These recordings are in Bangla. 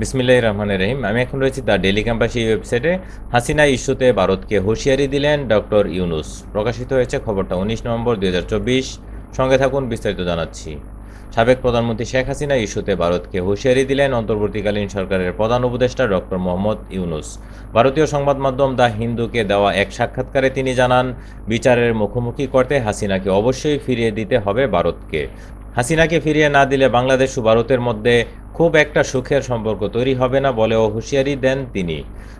বিসমিল্লাহ রহমান রহিম। আমি এখন রয়েছি দ্য ডেলি ক্যাম্পাসি ওয়েবসাইটে। হাসিনা ইস্যুতে ভারতকে হুঁশিয়ারি দিলেন ডক্টর ইউনুস। প্রকাশিত হয়েছে খবরটা উনিশ নভেম্বর দু হাজার চব্বিশ। সঙ্গে থাকুন বিস্তারিত জানাচ্ছি। সাবেক প্রধানমন্ত্রী শেখ হাসিনা ইস্যুতে ভারতকে হুঁশিয়ারি দিলেন অন্তর্বর্তীকালীন সরকারের প্রধান উপদেষ্টা ডক্টর মোহাম্মদ ইউনুস। ভারতীয় সংবাদ মাধ্যম দ্য হিন্দুকে দেওয়া এক সাক্ষাৎকারে তিনি জানান, বিচারের মুখোমুখি করতে হাসিনাকে অবশ্যই ফিরিয়ে দিতে হবে ভারতকে। হাসিনাকে ফিরিয়ে না দিলে বাংলাদেশ ও ভারতের মধ্যে খুব একটা সুখের সম্পর্ক তৈরি হবে না বলেও হুঁশিয়ারি দেন তিনি।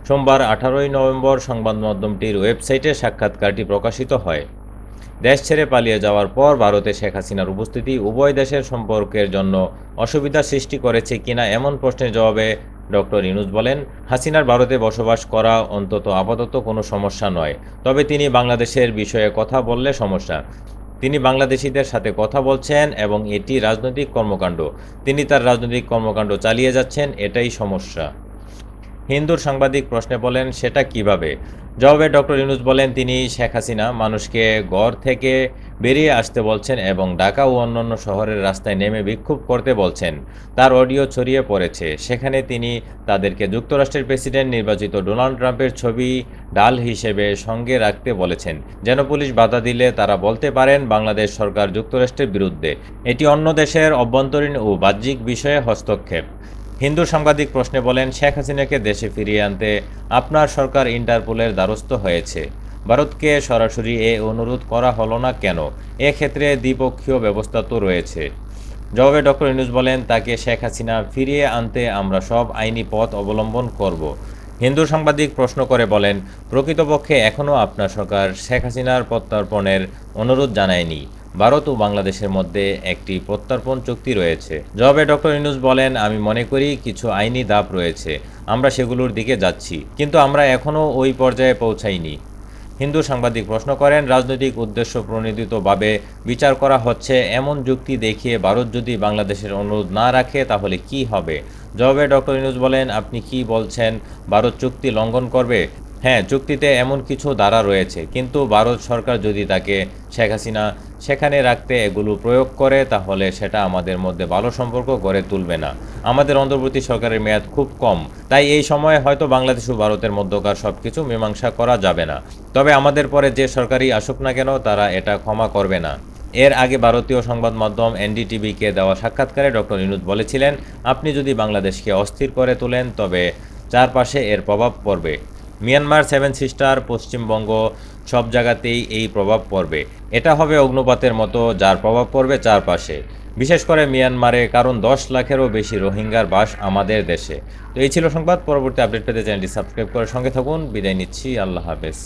সোমবার আঠারোই নভেম্বর সংবাদ মাধ্যমটির ওয়েবসাইটে সাক্ষাৎকারটি প্রকাশিত হয়। দেশ ছেড়ে পালিয়ে যাওয়ার পর ভারতে শেখ হাসিনার উপস্থিতি উভয় দেশের সম্পর্কের জন্য অসুবিধা সৃষ্টি করেছে কিনা এমন প্রশ্নের জবাবে ডক্টর ইনুস বলেন, হাসিনার ভারতে বসবাস করা অন্তত আপাতত কোনো সমস্যা নয়। তবে তিনি বাংলাদেশের বিষয়ে কথা বললে সমস্যা। তিনি বাংলাদেশিদের সাথে কথা বলছেন এবং এটি রাজনৈতিক কর্মকাণ্ড। তিনি তার রাজনৈতিক কর্মকাণ্ড চালিয়ে যাচ্ছেন, এটাই সমস্যা। হিন্দুর সাংবাদিক প্রশ্নে বলেন, সেটা কীভাবে? জবাবে ডক্টর ইউনুস বলেন, তিনি শেখ হাসিনা, মানুষকে ঘর থেকে বেরিয়ে আসতে বলছেন এবং ঢাকা ও অন্যান্য শহরের রাস্তায় নেমে বিক্ষোভ করতে বলছেন। তার অডিও ছড়িয়ে পড়েছে। সেখানে তিনি তাদেরকে যুক্তরাষ্ট্রের প্রেসিডেন্ট নির্বাচিত ডোনাল্ড ট্রাম্পের ছবি ডাল হিসেবে সঙ্গে রাখতে বলেছেন। যেন পুলিশ বাধা দিলে তারা বলতে পারেন বাংলাদেশ সরকার যুক্তরাষ্ট্রের বিরুদ্ধে। এটি অন্য দেশের অভ্যন্তরীণ ও বাহ্যিক বিষয়ে হস্তক্ষেপ। হিন্দু সাংবাদিক প্রশ্নে বলেন, শেখ হাসিনাকে দেশে ফিরিয়ে আনতে আপনার সরকার ইন্টারপোলের দ্বারস্থ হয়েছে। ভারতকে সরাসরি এ অনুরোধ করা হলো না কেন? এক্ষেত্রে দ্বিপক্ষীয় ব্যবস্থা তো রয়েছে। জবাবে ডক্টর ইনুস বলেন, তাকে শেখ হাসিনা ফিরিয়ে আনতে আমরা সব আইনি পথ অবলম্বন করব। হিন্দু সাংবাদিক প্রশ্ন করে বলেন, প্রকৃতপক্ষে এখনও আপনার সরকার শেখ হাসিনার প্রত্যর্পণের অনুরোধ জানায়নি। ভারত ও বাংলাদেশের মধ্যে একটি প্রত্যর্পণ চুক্তি রয়েছে। জবাবে ডক্টর ইনুস বলেন, আমি মনে করি কিছু আইনি দাপ রয়েছে, আমরা সেগুলোর দিকে যাচ্ছি। কিন্তু আমরা এখনও ওই পর্যায়ে পৌঁছাইনি। হিন্দু সাংবাদিক প্রশ্ন করেন, রাজনৈতিক উদ্দেশ্য প্রণোদিতভাবে বিচার করা হচ্ছে, এমন যুক্তি দেখিয়ে ভারত যদি বাংলাদেশের অনুরোধ না রাখে, তাহলে কি হবে? জবাবে ডক্টর ইনুজ বলেন, আপনি কি বলছেন, ভারত চুক্তি লঙ্ঘন করবে? হ্যাঁ চুক্তিতে এমন কিছু ধারা রয়েছে, কিন্তু ভারত সরকার যদি তাকে শেখ হাসিনা সেখানে রাখতে এগুলো প্রয়োগ করে, তাহলে সেটা আমাদের মধ্যে ভালো সম্পর্ক গড়ে তুলবে না। আমাদের অন্তর্বর্তী সরকারের মেয়াদ খুব কম, তাই এই সময়ে হয়তো বাংলাদেশ ও ভারতের মধ্যকার সব কিছু মীমাংসা করা যাবে না। তবে আমাদের পরে যে সরকারই আসুক না কেন, তারা এটা ক্ষমা করবে না। এর আগে ভারতীয় সংবাদ মাধ্যম এনডিটিভিকে দেওয়া সাক্ষাৎকারে ডক্টর ইনুদ বলেছিলেন, আপনি যদি বাংলাদেশকে অস্থির করে তোলেন, তবে চারপাশে এর প্রভাব পড়বে। মিয়ানমার সেভেন সিস্টার, পশ্চিমবঙ্গ সব জায়গাতেই এই প্রভাব পড়বে। এটা হবে অগ্নপাতের মতো, যার প্রভাব পড়বে চারপাশে। বিশেষ করে মিয়ানমারে, কারণ দশ লাখেরও বেশি রোহিঙ্গার বাস আমাদের দেশে। তো এই ছিল সংবাদ, পরবর্তী আপডেট পেতে চ্যানেলটি সাবস্ক্রাইব করে সঙ্গে থাকুন। বিদায় নিচ্ছি, আল্লাহ হাফেজ।